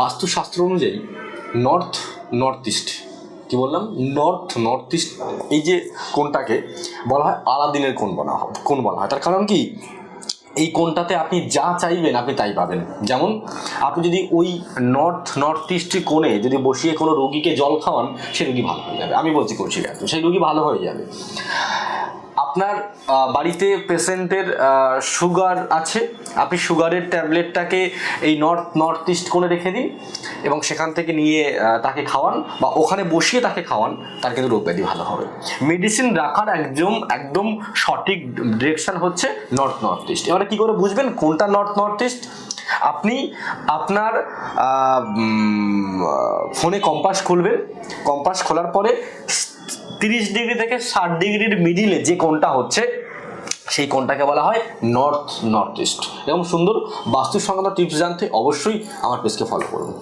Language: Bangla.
বাস্তুশাস্ত্র অনুযায়ী নর্থ নর্থ ইস্ট কি বললাম? নর্থ নর্থ ইস্ট এই যে কোনটাকে বলা হয় আলাদিনের কোন বলা হয়, কোন বলা হয়? তার কারণ কি? এই কোনটাতে আপনি যা চাইবেন আপনি তাই পাবেন। যেমন আপনি যদি ওই নর্থ নর্থ ইস্টের কোণে যদি বসিয়ে কোনো রোগীকে জল খাওয়ান, সে রোগী ভালো হয়ে যাবে। আমি বলছি করছি সেই রোগী ভালো হয়ে যাবে। আপনার বাড়িতে পেশেন্টের সুগার আছে? আপনি সুগারের ট্যাবলেটটাকে এই নর্থ নর্থ ইস্ট কোণে রেখে দিন এবং সেখান থেকে নিয়ে তাকে খাওয়ান বা ওখানে বসিয়ে তাকে খাওয়ান, তার কিন্তু রোগ ব্যাধি ভালো হবে। মেডিসিন রাখার একদম একদম সঠিক ডিরেকশন হচ্ছে নর্থ নর্থ ইস্ট। এবারে কী করে বুঝবেন কোনটা নর্থ নর্থ ইস্ট? আপনি আপনার ফোনে কম্পাস খুলবেন। কম্পাস খোলার পরে তিরিশ ডিগ্রি থেকে ষাট ডিগ্রির মিডিলে যে কোনটা হচ্ছে, সেই কোনটাকে বলা হয় নর্থ নর্থ ইস্ট এবং সুন্দর বাস্তু সংক্রান্ত টিপস জানতে অবশ্যই আমার পেজকে ফলো করুন।